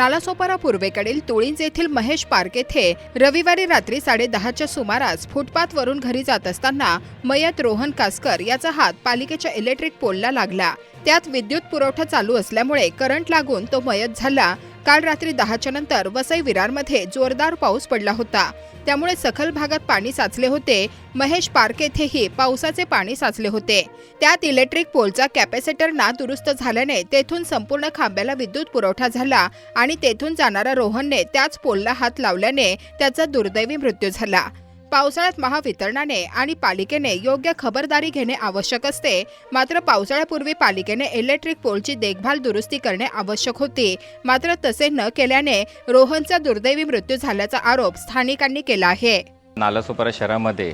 नालासोपारा पूर्वेकडील तुळींज येथील महेश पार्क येथे रविवारी रात्री साडेदहाच्या सुमारास फुटपाथवरून घरी जात असताना मयत रोहन कासकर याचा हात पालिकेच्या इलेक्ट्रिक पोलला लागला. त्यात विद्युत पुरवठा चालू असल्यामुळे करंट लागून तो मयत झाला. काल रात्री दहाच्या नंतर वसई विरारमध्ये जोरदार पाऊस पडला होता. त्यामुळे सखल भागात पाणी साचले होते. महेश पार्क येथेही पावसाचे पाणी साचले होते. त्यात इलेक्ट्रिक पोलचा कॅपॅसिटर ना दुरुस्त झाल्याने तेथून संपूर्ण खांब्याला विद्युत पुरवठा झाला आणि तेथून जाणारा रोहनने त्याच पोलला हात लावल्याने त्याचा दुर्दैवी मृत्यू झाला. पावसाळ्यात महावितरणाने आणि पालिकेने योग्य खबरदारी घेणे आवश्यक असते. मात्र पावसाळ्यापूर्वी पालिकेने इलेक्ट्रिक पोलची देखभाल दुरुस्ती करणे आवश्यक होती. मात्र तसे न केल्याने रोहनचा दुर्दैवी मृत्यू झाल्याचा आरोप स्थानिकांनी केला आहे. नालासोपारा शहरामध्ये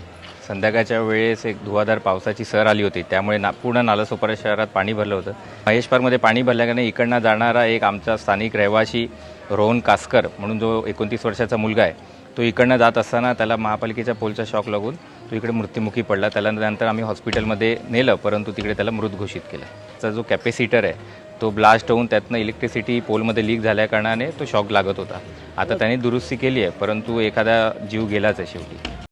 संध्याकाळच्या वेळेस एक धुवाधार पावसाची सर आली होती. त्यामुळे ना पूर्ण नालासोपारा शहरात पाणी भरलं होतं. महेश पार्कमध्ये पाणी भरल्याने इकडनं जाणारा एक आमचा स्थानिक रहिवासी रोहन कासकर म्हणून जो एकोणतीस वर्षाचा मुलगा आहे तो इकडनं जात असताना त्याला महापालिकेच्या पोलचा शॉक लागून तो इकडे मृत्युमुखी पडला. त्याला नंतर आम्ही हॉस्पिटलमध्ये नेलं परंतु तिकडे त्याला मृत घोषित केलं. त्याचा जो कॅपॅसिटर आहे तो ब्लास्ट होऊन त्यातनं इलेक्ट्रिसिटी पोलमध्ये लीक झाल्या कारणाने तो शॉक लागत होता. आता त्यांनी दुरुस्ती केली आहे परंतु एखादा जीव गेलाच आहे शेवटी.